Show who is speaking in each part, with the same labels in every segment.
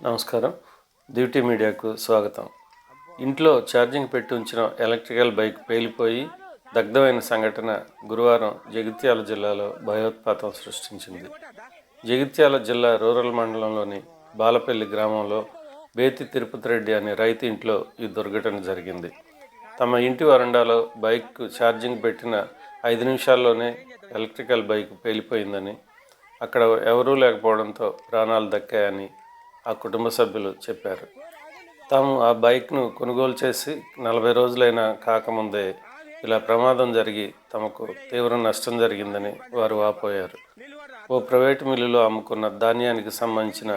Speaker 1: నమస్కారం. డ్యూటీ మీడియాకు స్వాగతం. ఇంట్లో ఛార్జింగ్ పెట్టి ఉంచిన ఎలక్ట్రికల్ బైక్ పేలిపోయి దగ్ధమైన సంఘటన గురువారం జగిత్యాల జిల్లాలో భయోత్పాతం సృష్టించింది. జగిత్యాల జిల్లా రూరల్ మండలంలోని బాలపల్లి గ్రామంలో బేతి తిరుపతి రెడ్డి అనే రైతు ఇంట్లో ఈ దుర్ఘటన జరిగింది. తమ ఇంటి వరండాలో బైక్ ఛార్జింగ్ పెట్టిన ఐదు నిమిషాల్లోనే ఎలక్ట్రికల్ బైక్ పేలిపోయిందని అక్కడ ఎవరూ లేకపోవడంతో ప్రాణాలు దక్కాయని ఆ కుటుంబ సభ్యులు చెప్పారు. తాము ఆ బైక్ను కొనుగోలు చేసి నలభై రోజులైనా కాకముందే ఇలా ప్రమాదం జరిగి తమకు తీవ్ర నష్టం జరిగిందని వారు వాపోయారు. ఓ ప్రైవేటు మిల్లులో అమ్ముకున్న ధాన్యానికి సంబంధించిన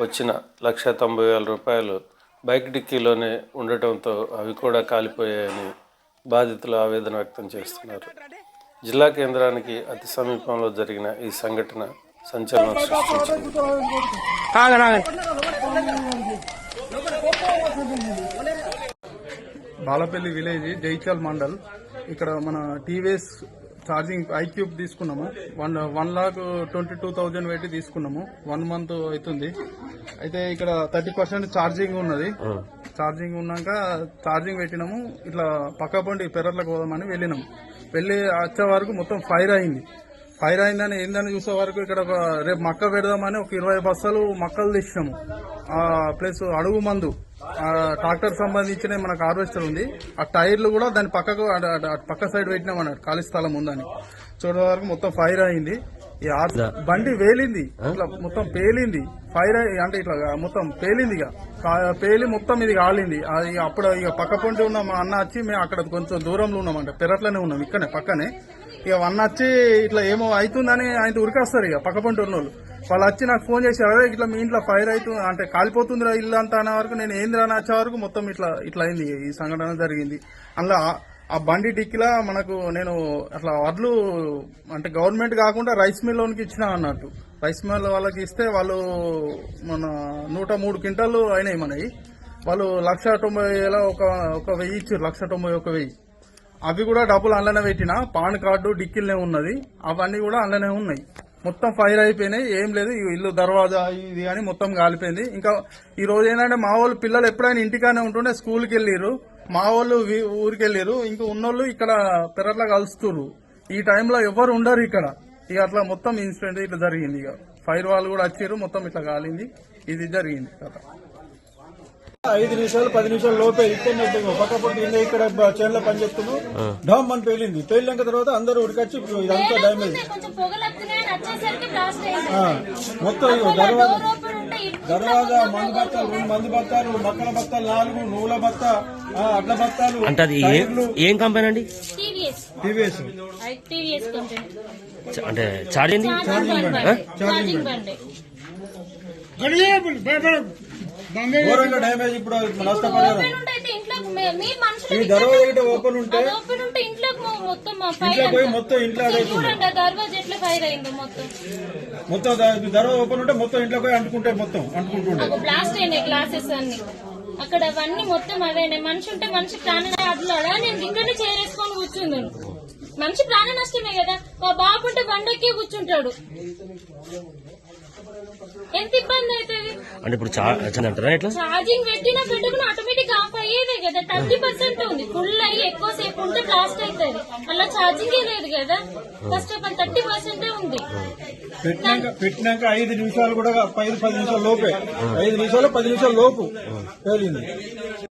Speaker 1: వచ్చిన లక్ష తొంభై వేల రూపాయలు బైక్ డిక్కీలోనే ఉండటంతో అవి కూడా కాలిపోయాయని బాధితులు ఆవేదన వ్యక్తం చేస్తున్నారు. జిల్లా కేంద్రానికి అతి సమీపంలో జరిగిన ఈ సంఘటన సంచలనం
Speaker 2: బాలపల్లి విలేజ్ జైచాల్ మండల్. ఇక్కడ మన టీవీఎస్ ఛార్జింగ్ ఐక్యూబ్ తీసుకున్నాము. One one lakh twenty two thousand పెట్టి తీసుకున్నాము. వన్ మంత్ అవుతుంది. అయితే ఇక్కడ థర్టీ పర్సెంట్ ఛార్జింగ్ ఉన్నది. ఛార్జింగ్ ఉన్నాక ఛార్జింగ్ పెట్టినాము. ఇట్లా పక్క పండి పెరట్లకు పోదామని వెళ్ళినాము. వెళ్ళి వచ్చే వరకు మొత్తం ఫైర్ అయింది. ఫైర్ అయిందని ఏందని చూసే వరకు ఇక్కడ ఒక రేపు మక్క పెడదామని ఒక ఇరవై బస్తాలు మక్కలు తెచ్చినాము. ఆ ప్లస్ అడుగు మందు ట్రాక్టర్ సంబంధించిన మనకు హార్వెస్టర్ ఉంది. ఆ టైర్లు కూడా దాని పక్కకు అటు- అటు- అటు పక్క సైడ్ పెట్టినాం అన్నట్టు ఖాళీ స్థలం ఉందని. చూడడం వరకు మొత్తం ఫైర్ అయింది. ఈ బండి వేలింది ఇట్లా మొత్తం పేలింది. ఫైర్ అంటే ఇట్లా మొత్తం పేలింది ఇక. పేలి మొత్తం ఇది కాలింది. అది అప్పుడు ఇక పక్క పొంటి ఉన్న మా అన్న వచ్చి మేము అక్కడ కొంచెం దూరంలో ఉన్నామంట పెరట్లోనే ఉన్నాం ఇక్కడనే పక్కనే. ఇక వన్ వచ్చి ఇట్లా ఏమో అవుతుందని ఆయన ఉరికేస్తారు ఇక పక్క పంట ఉన్నోళ్ళు వాళ్ళు వచ్చి నాకు ఫోన్ చేసి అదే ఇట్లా మీ ఇంట్లో ఫైర్ అవుతుంది అంటే కాలిపోతుందిరా ఇల్లు అంతా అనే వరకు నేను ఏందిరా రాని వచ్చే వరకు మొత్తం ఇట్లా ఇట్లా అయింది ఈ సంఘటన జరిగింది. అందులో ఆ- బండి డిక్కిలా మనకు నేను అట్లా వడ్లు అంటే గవర్నమెంట్ కాకుండా రైస్ మిల్ లోనికి ఇచ్చిన అన్నట్టు. రైస్ మిల్ వాళ్ళకి ఇస్తే వాళ్ళు మన నూట మూడు క్వింటాలు అయినాయి మనవి. వాళ్ళు లక్ష తొంభై వేల ఒక ఒక వెయ్యి ఇచ్చారు లక్ష తొంభై ఒక వెయ్యి. అవి కూడా డబ్బులు అందులోనే పెట్టిన. పాన్ కార్డు డిక్కిల్నే ఉన్నది. అవన్నీ కూడా అందులోనే ఉన్నాయి. మొత్తం ఫైర్ అయిపోయినాయి. ఏం లేదు. ఇల్లు దర్వాజా ఇది అని మొత్తం కాలిపోయింది. ఇంకా ఈ రోజు ఏంటంటే మా వాళ్ళు పిల్లలు ఎప్పుడైనా ఇంటికానే ఉంటుండే స్కూల్కి వెళ్ళిర్రు. మా వాళ్ళు ఊరికి వెళ్ళిరు ఇంకా ఉన్నోళ్ళు ఇక్కడ పెరట్లా కలుస్తుర్రు. ఈ టైంలో ఎవరు ఉండరు ఇక్కడ. ఇక అట్లా మొత్తం ఇన్సిడెంట్ ఇట్లా జరిగింది ఇక ఫైర్ వాళ్ళు కూడా వచ్చారు మొత్తం ఇట్లా కాలింది. ఇది జరిగింది. కదా
Speaker 3: ఐదు నిమిషాలు పది నిమిషాలు లోపే ఇక్కడ పక్క పొట్టి కింద ఇక్కడ చేనులో పని చేస్తున్నాం. డామ్ అని పేలింది. పేలినాక తర్వాత అందరూ ఉడికొచ్చి ఇదంతా డ్యామేజ్. మొత్తం ఇగో దర్వాజా దర్వాజా మందు బత్తాలు రెండు మందు బత్తాలు మక్కల బత్తాలు నాలుగు నువ్వుల బత్త అడ్ల బత్తాలు
Speaker 4: అంటే అది ఏ- కంపెనీ అండి?
Speaker 5: టీవీఎస్.
Speaker 4: అంటే
Speaker 5: ఛార్జింగ్ ఛార్జింగ్ బండి.
Speaker 3: ఘోరంగా డ్యామేజ్ ఇప్పుడు ఈ దర్వాజా ఓపెన్ ఉంటే
Speaker 5: మొత్తం
Speaker 3: ఇంట్లో పోయి. మొత్తం ఇంట్లో
Speaker 5: దర్వాజా
Speaker 3: ఓపెన్ ఉంటే మొత్తం ఇంట్లో పోయి అంటుకుంటే మొత్తం అంటుకుంటుండే
Speaker 5: నాకు బ్లాస్ట్ అయినాయి గ్లాసెస్ అన్ని. అక్కడ అవన్నీ మొత్తం అవే మనిషి ఉంటే మనిషి ప్రాణ అడ్లాడా నేను ఇక్కడనే చేరేసుకొని కూర్చుందాను మనిషి ప్రాణ నష్టమే కదా. మా బాబు ఉంటే బండెక్కి కూర్చుంటాడు.
Speaker 4: అంటే ఇప్పుడు అంటారా ఎట్లా?
Speaker 5: ఛార్జింగ్ పెట్టినా పెట్టుకుని ఆటోమేటిక్ ఆఫ్ అయ్యేదే కదా. థర్టీ పర్సెంట్ ఉంది. ఫుల్ అయ్యి ఎక్కువ సేపు ఉంటే బ్లాస్ట్ అవుతుంది. అలా ఛార్జింగ్ లేదు కదా. First of all thirty percent ఉంది.
Speaker 3: పెట్టినాక పెట్టినాక ఐదు నిమిషాలు కూడా ఐదు పది నిమిషాల లోపే. ఐదు నిమిషాలు పది నిమిషాల లోపు. పేలింది